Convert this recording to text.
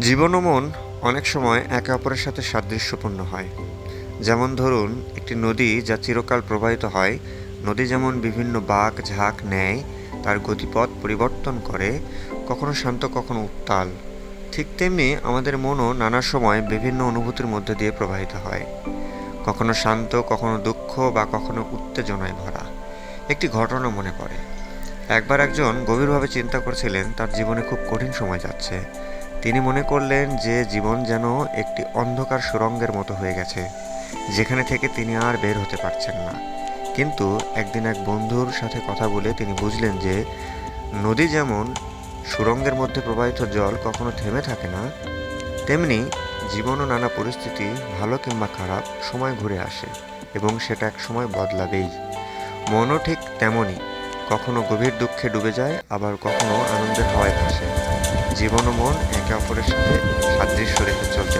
জীবন ও মন অনেক সময় একে অপরের সাথে সাদৃশ্যপূর্ণ হয়। যেমন ধরুন, একটি নদী যা চিরকাল প্রবাহিত হয়, নদী যেমন বিভিন্ন বাঁক ঝাঁক নেয় তার গতিপথ পরিবর্তন করে, কখনো শান্ত, কখনো উত্তাল। ঠিক তেমনি আমাদের মনও নানা সময় বিভিন্ন অনুভূতির মধ্যে দিয়ে প্রবাহিত হয়। কখনো শান্ত, কখনো দুঃখ বা কখনো উত্তেজনায় ভরা। একটি ঘটনা মনে পড়ে। একবার একজন গভীরভাবে চিন্তা করছিলেন, তার জীবনে খুব কঠিন সময় যাচ্ছে। তিনি মনে করলেন যে জীবন যেন একটি অন্ধকার সুরঙ্গের মতো হয়ে গেছে, যেখানে থেকে তিনি আর বের হতে পারছেন না। কিন্তু একদিন এক বন্ধুর সাথে কথা বলে তিনি বুঝলেন যে নদী যেমন সুরঙ্গের মধ্যে প্রবাহিত জল কখনো থেমে থাকে না, তেমনি জীবনও নানা পরিস্থিতি, ভালো কিংবা খারাপ, সময় ঘুরে আসে এবং সেটা এক সময় বদলাবেই। মনও ঠিক তেমনই, কখনো গভীর দুঃখে ডুবে যায়, আবার কখনো আনন্দের হাওয়ায় ভাসে। জীবন ও মন একে অপরের সাথে সাদৃশ্য রেখে চলতে